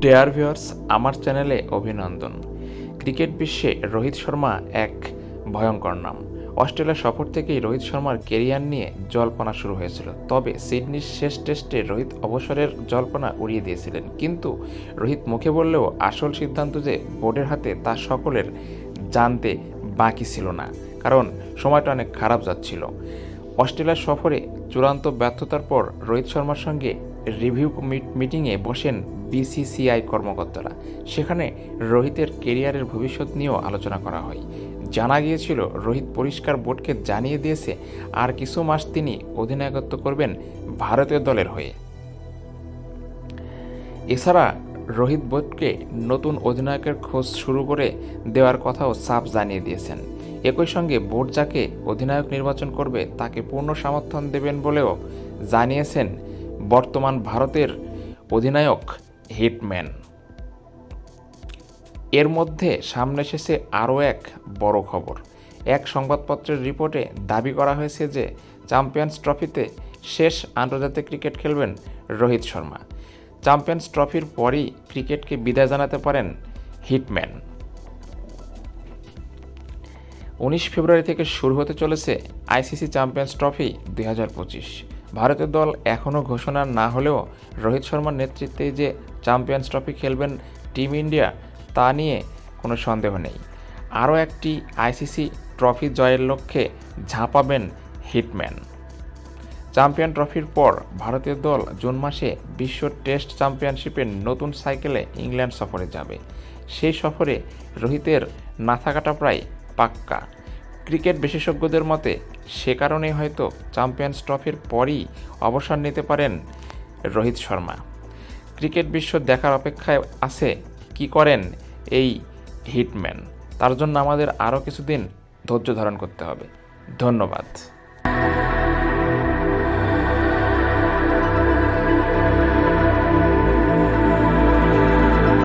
Dear viewers আমার চ্যানেলে অভিনন্দন। ক্রিকেট বিশ্বে রোহিত শর্মা এক ভয়ঙ্কর নাম। অস্ট্রেলিয়া সফর থেকেই রোহিত শর্মার কেরিয়ার নিয়ে জল্পনা শুরু হয়েছিল। তবে সিডনির শেষ টেস্টে রোহিত অবসরের জল্পনা উড়িয়ে দিয়েছিলেন। কিন্তু রোহিত মুখে বললেও আসল সিদ্ধান্ত যে বোর্ডের হাতে তা সকলের জানতে বাকি ছিল না। কারণ সময়টা অনেক খারাপ যাচ্ছিল। অস্ট্রেলিয়া সফরে চূড়ান্ত ব্যর্থতার পর রোহিত শর্মার সঙ্গে রিভিউ মিটিংয়ে বসেন বিসিসিআই কর্মকর্তারা। সেখানে রোহিতের কেরিয়ারের ভবিষ্যৎ নিয়েও আলোচনা করা হয়। জানা গিয়েছিল, রোহিত পরিষ্কার বোর্ডকে জানিয়ে দিয়েছে, আর কিছু মাস তিনি অধিনায়কত্ব করবেন ভারতীয় দলের হয়ে। এছাড়া, রোহিত বোর্ডকে নতুন অধিনায়কের খোঁজ শুরু করে দেওয়ার কথাও সাফ জানিয়ে দিয়েছেন। একই সঙ্গে বোর্ড যাকে অধিনায়ক নির্বাচন করবে তাকে পূর্ণ সমর্থন দেবেন বলেও জানিয়েছেন বর্তমান ভারতের অধিনায়ক হিটম্যান। এর মধ্যে সামনে এসেছে আরও এক বড় খবর। এক সংবাদপত্রের রিপোর্টে দাবি করা হয়েছে যে চ্যাম্পিয়ন্স ট্রফিতে শেষ আন্তর্জাতিক ক্রিকেট খেলবেন রোহিত শর্মা। চ্যাম্পিয়ন্স ট্রফির পরই ক্রিকেটকে বিদায় জানাতে পারেন হিটম্যান। উনিশ ফেব্রুয়ারি থেকে শুরু হতে চলেছে আইসিসি চ্যাম্পিয়ন্স ট্রফি দুই হাজার পঁচিশ। ভারতের দল এখনও ঘোষণা না হলেও রোহিত শর্মার নেতৃত্বে যে চ্যাম্পিয়ন্স ট্রফি খেলবেন টিম ইন্ডিয়া, তা নিয়ে কোনো সন্দেহ নেই। আরও একটি আইসিসি ট্রফি জয়ের লক্ষ্যে ঝাঁপাবেন হিটম্যান। চ্যাম্পিয়ন ট্রফির পর ভারতীয় দল জুন মাসে বিশ্ব টেস্ট চ্যাম্পিয়নশিপের নতুন সাইকেলে ইংল্যান্ড সফরে যাবে। সেই সফরে রোহিতের না থাকাটা প্রায় পাক্কা। ক্রিকেট বিশেষজ্ঞদের মতে, সে কারণেই হয়তো চ্যাম্পিয়ন্স ট্রফির পরই অবসর নিতে পারেন রোহিত শর্মা। ক্রিকেট বিশ্ব দেখার অপেক্ষায় আছে কি করেন এই হিটম্যান? তার জন্য আমাদের আরও কিছুদিন ধৈর্য ধারণ করতে হবে। ধন্যবাদ।